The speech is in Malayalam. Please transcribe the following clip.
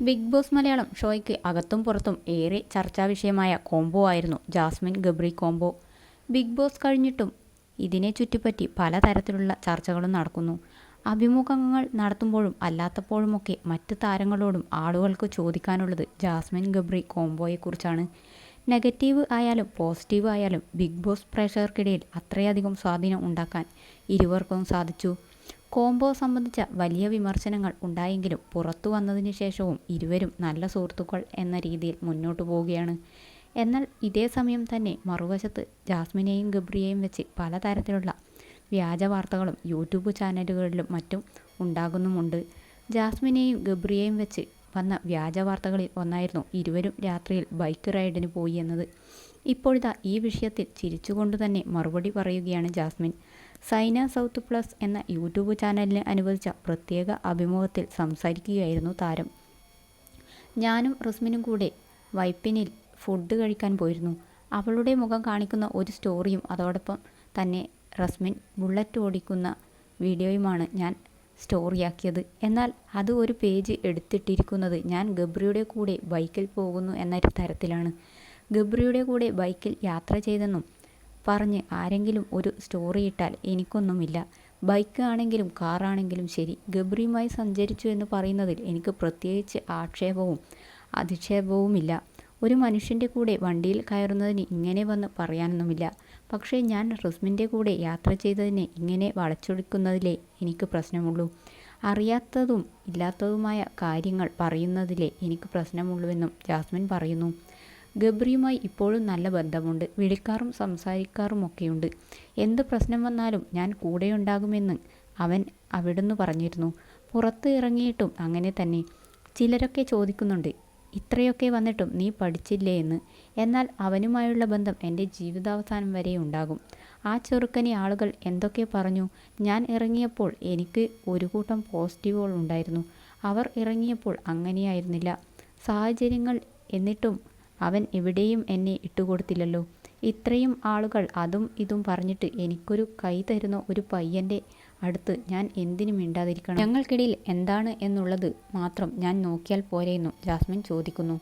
ബിഗ് ബോസ് മലയാളം ഷോയ്ക്ക് അകത്തും പുറത്തും ഏറെ ചർച്ചാ വിഷയമായ കോംബോ ആയിരുന്നു Jasmin Gabri combo. Bigg Boss കഴിഞ്ഞിട്ടും ഇതിനെ ചുറ്റിപ്പറ്റി പലതരത്തിലുള്ള ചർച്ചകളും നടക്കുന്നു. അഭിമുഖങ്ങൾ നടത്തുമ്പോഴും അല്ലാത്തപ്പോഴുമൊക്കെ മറ്റ് താരങ്ങളോടും ആളുകൾക്ക് ചോദിക്കാനുള്ളത് ജാസ്മിൻ ഗബ്രി കോംബോയെക്കുറിച്ചാണ്. നെഗറ്റീവ് ആയാലും പോസിറ്റീവ് ആയാലും ബിഗ് ബോസ് പ്രേക്ഷകർക്കിടയിൽ അത്രയധികം സ്വാധീനം ഉണ്ടാക്കാൻ ഇരുവർക്കും സാധിച്ചു. കോംബോ സംബന്ധിച്ച വലിയ വിമർശനങ്ങൾ ഉണ്ടായെങ്കിലും പുറത്തു വന്നതിന് ശേഷവും ഇരുവരും നല്ല സുഹൃത്തുക്കൾ എന്ന രീതിയിൽ മുന്നോട്ടു പോവുകയാണ്. എന്നാൽ ഇതേ സമയം തന്നെ മറുവശത്ത് ജാസ്മിനെയും ഗബ്രിയെയും വെച്ച് പലതരത്തിലുള്ള വ്യാജ വാർത്തകളും യൂട്യൂബ് ചാനലുകളിലും മറ്റും ഉണ്ടാകുന്നുമുണ്ട്. ജാസ്മിനെയും ഗബ്രിയെയും വെച്ച് വന്ന വ്യാജ വാർത്തകളിൽ ഒന്നായിരുന്നു ഇരുവരും രാത്രിയിൽ ബൈക്ക് റൈഡിന് പോയി എന്നത്. ഇപ്പോഴിതാ ഈ വിഷയത്തിൽ ചിരിച്ചുകൊണ്ട് തന്നെ മറുപടി പറയുകയാണ് ജാസ്മിൻ. സൈന സൗത്ത് പ്ലസ് എന്ന യൂട്യൂബ് ചാനലിന് അനുവദിച്ച പ്രത്യേക അഭിമുഖത്തിൽ സംസാരിക്കുകയായിരുന്നു താരം. ഞാനും റസ്മിനും കൂടെ വൈപ്പിനിൽ ഫുഡ് കഴിക്കാൻ പോയിരുന്നു. അവളുടെ മുഖം കാണിക്കുന്ന ഒരു സ്റ്റോറിയും അതോടൊപ്പം തന്നെ റസ്മിൻ ബുള്ളറ്റ് ഓടിക്കുന്ന വീഡിയോയുമാണ് ഞാൻ സ്റ്റോറിയാക്കിയത്. എന്നാൽ അത് ഒരു പേജ് എടുത്തിട്ടിരിക്കുന്നത് ഞാൻ ഗബ്രിയുടെ കൂടെ ബൈക്കിൽ പോകുന്നു എന്ന തരത്തിലാണ്. ഗബ്രിയുടെ കൂടെ ബൈക്കിൽ യാത്ര ചെയ്തെന്നും പറഞ്ഞ് ആരെങ്കിലും ഒരു സ്റ്റോറി ഇട്ടാൽ എനിക്കൊന്നുമില്ല. ബൈക്ക് ആണെങ്കിലും കാറാണെങ്കിലും ശരി. ഗബ്രിയുമായി സഞ്ചരിച്ചു എന്ന് പറയുന്നതിൽ എനിക്ക് പ്രത്യേകിച്ച് ആക്ഷേപവും അധിക്ഷേപവുമില്ല. ഒരു മനുഷ്യന്റെ കൂടെ വണ്ടിയിൽ കയറുന്നതിന് ഇങ്ങനെ വന്ന് പറയാനൊന്നുമില്ല. പക്ഷേ ഞാൻ റിസ്മിന്റെ കൂടെ യാത്ര ചെയ്തതിനെ ഇങ്ങനെ വളച്ചൊടിക്കുന്നതിലേ എനിക്ക് പ്രശ്നമുള്ളൂ. അറിയാത്തതും ഇല്ലാത്തതുമായ കാര്യങ്ങൾ പറയുന്നതിലേ എനിക്ക് പ്രശ്നമുള്ളൂവെന്നും ജാസ്മിൻ പറയുന്നു. ഗബ്രിയുമായി ഇപ്പോഴും നല്ല ബന്ധമുണ്ട്. വിളിക്കാറും സംസാരിക്കാറുമൊക്കെയുണ്ട് എന്ത് പ്രശ്നം വന്നാലും ഞാൻ കൂടെയുണ്ടാകുമെന്ന് അവൻ അവിടുന്ന് പറഞ്ഞിരുന്നു. പുറത്ത് ഇറങ്ങിയിട്ടും അങ്ങനെ തന്നെ. ചിലരൊക്കെ ചോദിക്കുന്നുണ്ട് ഇത്രയൊക്കെ വന്നിട്ടും നീ പഠിച്ചില്ലേ എന്ന്? എന്നാൽ അവനുമായുള്ള ബന്ധം എന്റെ ജീവിതാവസാനം വരെ ഉണ്ടാകും. ആ ചെറുക്കനെ ആളുകൾ എന്തൊക്കെ പറഞ്ഞു? ഞാൻ ഇറങ്ങിയപ്പോൾ എനിക്ക് ഒരു കൂട്ടം പോസിറ്റീവുകൾ ഉണ്ടായിരുന്നു. അവർ ഇറങ്ങിയപ്പോൾ അങ്ങനെയായിരുന്നില്ല. സാഹചര്യങ്ങൾ എന്നിട്ടും അവൻ എവിടെയും എന്നെ ഇട്ടുകൊടുത്തില്ലല്ലോ. ഇത്രയും ആളുകൾ അതും ഇതും പറഞ്ഞിട്ട് എനിക്കൊരു കൈ തരുന്ന ഒരു പയ്യന്റെ അടുത്ത് ഞാൻ എന്തിനു മിണ്ടാതിരിക്കണം. ഞങ്ങൾക്കിടയിൽ എന്താണ് എന്നുള്ളത് മാത്രം ഞാൻ നോക്കിയാൽ പോരെയെന്നും ജാസ്മിൻ ചോദിക്കുന്നു.